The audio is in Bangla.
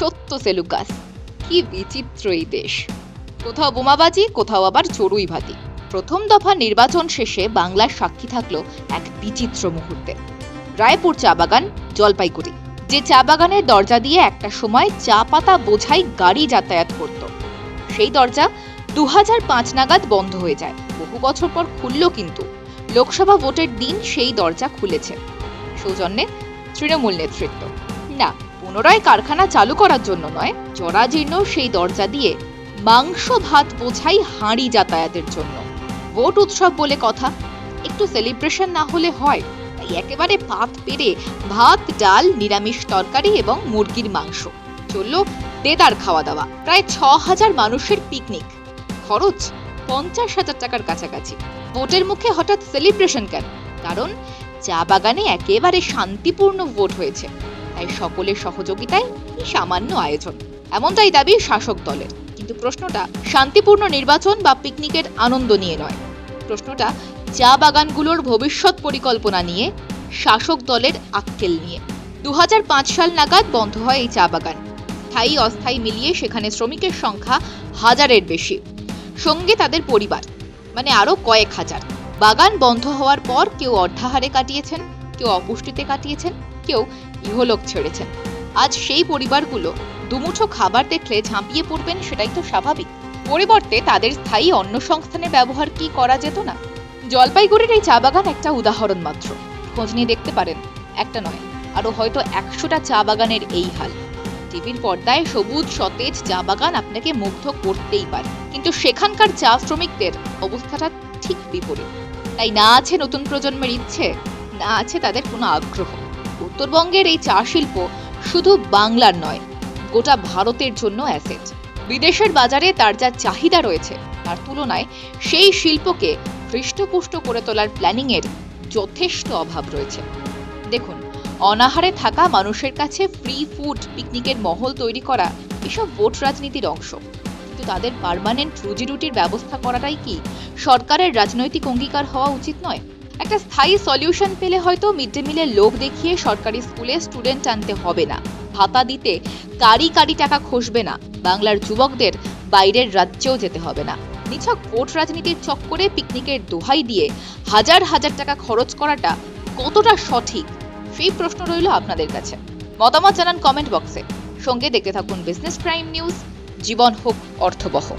সত্য সেলুকাস। কি বিচিত্র এই দেশ। কোথাও বোমাবাজি, কোথাও আবার চড়ুই ভাতি প্রথম দফা নির্বাচন শেষে বাংলার সাক্ষী থাকল এক বিচিত্র মুহূর্তে। রায়পুর চা বাগান, জলপাইগুড়ি। যে চা বাগানের দরজা দিয়ে একটা সময় চা পাতা বোঝাই গাড়ি যাতায়াত করত। সেই দরজা দু নাগাদ বন্ধ হয়ে যায়। বহু বছর পর খুলল কিন্তু। লোকসভা ভোটের দিন সেই দরজা খুলেছে। সৌজন্যে তৃণমূল নেতৃত্ব। না পুনরায় কারখানা চালু করার জন্য নয়, জরাজীর্ণ সেই দরজা দিয়ে মাংস ভাত বোঝাই হাঁড়ি যাতায়াতের জন্য। ভোট উৎসব বলে কথা। একটু সেলিব্রেশন না হলে হয়। তাই একেবারে পাত পেরে ভাত, ডাল, নিরামিষ তরকারি এবং মুরগির মাংস। চলল দেদার খাওয়া দাওয়া প্রায় ছ হাজার মানুষের পিকনিক খরচ পঞ্চাশ হাজার টাকার কাছাকাছি। ভোটের মুখে হঠাৎ সেলিব্রেশন কেন? কারণ চা বাগানে একেবারে শান্তিপূর্ণ ভোট হয়েছে। তাই সকলের সহযোগিতায় এই সামান্য আয়োজন। এমনটাই দাবি শাসক দলের। কিন্তু প্রশ্নটা শান্তিপূর্ণ নির্বাচন বা পিকনিকের আনন্দ নিয়ে নয়। প্রশ্নটা চা বাগানগুলোর ভবিষ্যৎ পরিকল্পনা নিয়ে, শাসক দলের আক্কেল নিয়ে। দুহাজার পাঁচ সাল নাগাদ বন্ধ হয় এই চা বাগান। স্থায়ী অস্থায়ী মিলিয়ে সেখানে শ্রমিকের সংখ্যা হাজারের বেশি। সঙ্গে তাদের পরিবার মানে আরও কয়েক হাজার। বাগান বন্ধ হওয়ার পর কেউ অর্ধাহারে কাটিয়েছেন। কেউ অপুষ্টিতে কাটিয়েছেন, কেউ ইহলোক ছেড়েছেন। আজ সেই পরিবারগুলো দুমুঠো খাবার দেখলে ঝাঁপিয়ে পড়বেন সেটাই তো স্বাভাবিক। পরিবর্তে তাদের স্থায়ী অন্য সংস্থানের ব্যবহার কি করা যেত না? জলপাইগুড়ির এই চা বাগান একটা উদাহরণ মাত্র। খোঁজ নিয়ে দেখতে পারেন, একটা নয় আরও হয়তো একশোটা চা বাগানের এই হাল। টিভির পর্দায় সবুজ, সতেজ চা বাগান আপনাকে মুগ্ধ করতেই পারে। কিন্তু সেখানকার চা শ্রমিকদের অবস্থাটা ঠিক বিপরীত। তাই না আছে নতুন প্রজন্মের ইচ্ছে? না আছে তাদের কোনো আগ্রহ। উত্তরবঙ্গের এই চা শিল্প শুধু বাংলার নয়, গোটা ভারতের জন্য অ্যাসেট। বিদেশের বাজারে তার যা চাহিদা রয়েছে, তার তুলনায় সেই শিল্পকে হৃষ্টপুষ্ট করে তোলার প্ল্যানিংয়ের যথেষ্ট অভাব রয়েছে। দেখুন, অনাহারে থাকা মানুষের কাছে ফ্রি ফুড পিকনিকের মহল তৈরি করা এসব ভোট রাজনীতির অংশ। কিন্তু তাদের পার্মানেন্ট রুজি রুটির ব্যবস্থা করাটাই কি সরকারের রাজনৈতিক অঙ্গীকার হওয়া উচিত নয়? একটা স্থায়ী সলিউশন পেলে হয়তো মিড ডে মিলের লোক দেখিয়ে সরকারি স্কুলে স্টুডেন্ট আনতে হবে না। ভাতা দিতে কারি কারি টাকা খসবে না। বাংলার যুবকদের বাইরের রাজ্যেও যেতে হবে না। নিছক ভোট রাজনীতির চক্করে পিকনিকের দোহাই দিয়ে হাজার হাজার টাকা খরচ করাটা কতটা সঠিক? সেই প্রশ্ন রইল আপনাদের কাছে। মতামত জানান কমেন্ট বক্সে। সঙ্গে দেখতে থাকুন বিজনেস প্রাইম নিউজ। জীবন হোক অর্থবহ।